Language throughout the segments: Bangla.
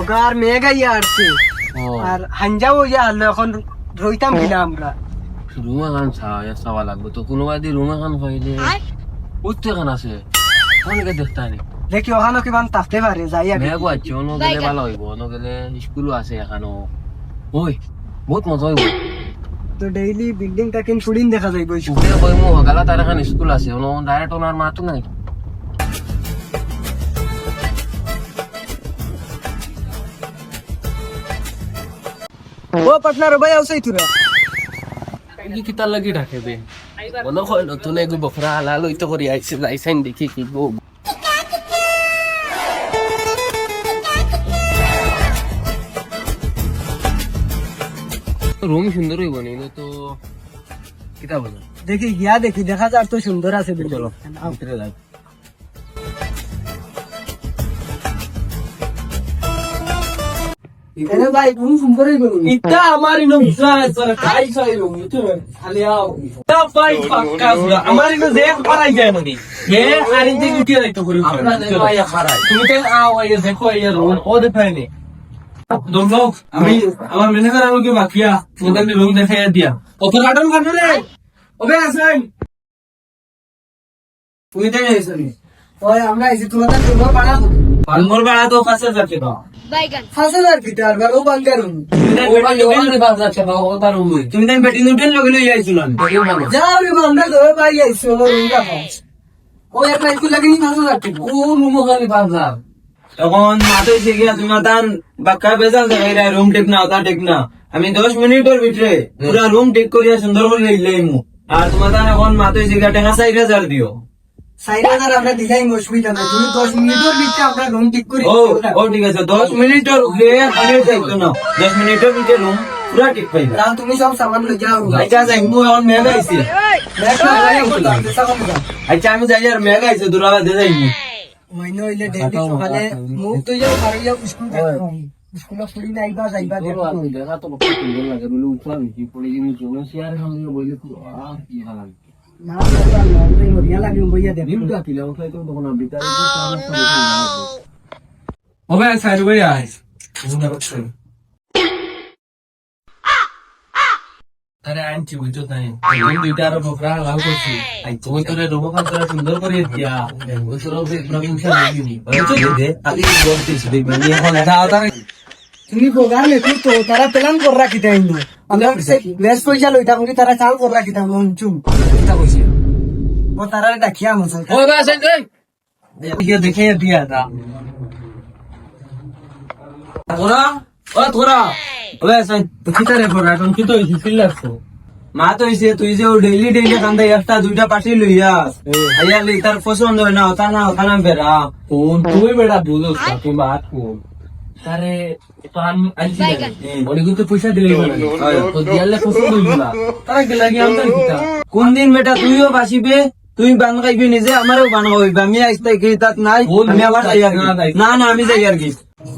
বগার মেঘাইয়া আসছে ও। আর হাঞ্জাও ওই যে আলো এখন রইতাম কিনা আমরা। রুম এখন চাওয়া লাগবে। তো কোনোবা দি রুম এখন পাইলে উঠতে এখন আছে। অনেকে দেখতে আনি দেখি ওখানে কিমান তাপতে পারে যাই আগে মেঘ আছে অন্য গেলে ভালো হইব অন্য গেলে স্কুলও আছে এখানো। ওই বহুত মজা হইব। তো ডেইলি বিল্ডিংটা কিন ফুড়িন দেখা যাইব উপরে কইমু গালা তার এখন স্কুল আছে অন্য ডাইরেক্ট ওনার মাতো নাই। ও পার্টনার ভাই আউসাই তুরা কি কিতার লাগি রাখে বে? মনে হয় নতুন এগু বখরা হালাল হইতে করি আইছে লাইসাইন দেখি কি গো রুম সুন্দর হইব নি তো কিতা বলো দেখি গিয়া দেখি দেখা যার তো সুন্দর আছে চলো। ভিতরে যাই এনে ভাই তুমি? সুন্দর আমার ইনো চাই রুম খালি আও। তা পাই পাক্কা আমার ইনো যে পারাই যায় মানে। হে আরি যে গুটি রাইতো করি ভাই হারাই তুমি তো আও আইয়া দেখো আইয়া রুম ও দেখাইনি দমলো আমি আমার ম্যানেজার আমাকে বাকিয়া তোমাদের রুম দেখাইয়া দিয়া। কত কাটন কাটন রে? ওবে আসেন। তুমি তো এসেনি ওই আমরা এসে তোমাদের পাড়া। পালমোর বাড়া তো কাছে যাচ্ছে না বাঙ্গারুন। তুমি বেটি নুটেন লগে লই যাও রে আইছি ও একটা স্কুল তখন মাথায় এসে গিয়া তোমার তান বাক্কা বেজাল রুম টেক না তা টেক না। আমি দশ মিনিটের ভিতরে পুরা রুম টেক করিয়া সুন্দর করে আর তোমার তান এখন মাথায় এসে গিয়া টাকা চার হাজার দিও। সাইড হাজার আমরা দিলাই অসুবিধা নাই তুমি দশ মিনিটের ভিতরে আমরা রুম ঠিক করে ও ও ঠিক আছে। দশ মিনিটের উপরে খালি চাইতো না। দশ মিনিটের ভিতরে রুম পুরা ঠিক পাইবে রাম তুমি সব সামান লই যাও। আচ্ছা যাই মু এখন মেঘ আইছে। দেখো ভাই আমার দাঁতে সামান দাও আচ্ছা আমি যাই আর মেঘ আইছে দুরাবা দে যাই মু মইনো হইলে ডেইলি সকালে মুখ তো যাও পারি যাও স্কুল স্কুল ফুরি নাইবা যাইবা দেখো। দেখা তো বহুত সুন্দর লাগে বলে উঠলাম কি পড়ে গিয়ে চলে শেয়ার সঙ্গে বলে আহ কি ভালো লাগে সমস্যা ওবে সাইড ওয়ে আইস আরে আনছি বুঝছ তাই রুম দুইটা আর বকরা লাল করছি তুমি তোরে রুম কাজ সুন্দর করে দিয়া ওই সব প্রশংসা লাগিনি বুঝছ দে আগে বলতেছি এখন তুমি তো তারা প্ল্যান করে রাখি তারা চাল করে রাখি চুম চিন্তা করছি ও তারা ডাকিয়া মশাই ও বাস দেখে দেখে দিয়া দা। তোরা? ও তোরা? ওবে সাই কিতা রে পড়া? এখন কি তো হইছে? ফিল্লাছো মা তো হইছে তুই যে ডেইলি ডেইলি কান্দা একটা দুইটা পাটি লইয়াস আইয়া তার পছন্দ হয় না ওটা না ওটা না বেরা কোন? তুই বেড়া বুঝছ না তুই বাত কোন? তারে তো আমি আনছি বলি কিন্তু পয়সা দিলে তো দিয়ালে পছন্দ হইল না তারা গেলা কি আমরা কিতা কোন দিন বেটা তুইও বাসিবে তুই বান খাইবি নিজে আমারও বান খাইবি আমি আইস্তাই কি তাত নাই। আমি আবার যাই আর না না আমি যাই আর কি।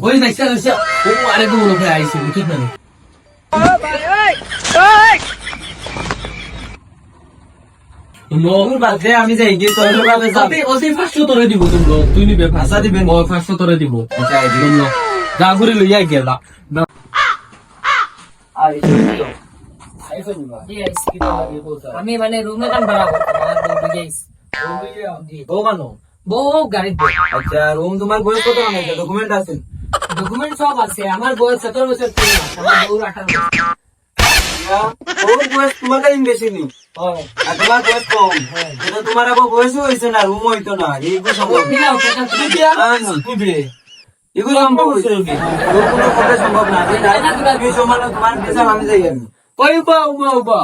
ওই দেখছ দেখছ। ও আরে তো মনে করে আইছে না বাদে আমি যাই গিয়ে তোর লগে যাবে তোরে দিব তুমি তুই নিবে ভাষা দিবেন ও ফার্স্ট তোরে দিব। আচ্ছা এই দিন তোমরা যা করে লইয়া গেলা আমি মানে রুমে কান ভাড়া বউ বুঝাইস বউ গাড়ির আচ্ছা রুম তোমার বয়স কত মানে ডকুমেন্ট আছে ডকুমেন্ট সব আছে আমার বয়স সতেরো বছর আমার বউর আঠারো বছর ওর বয়স তোমার কাছে বেশি নি আর তোমার বয়স কম তোমার আবার হয়েছে না রুম হইতো না এইগুলো সম্ভব এগুলো সম্ভব কোনো পক্ষে সম্ভব না। সমান তোমার পেছন আমি যাই আমি। ওই উমা উবা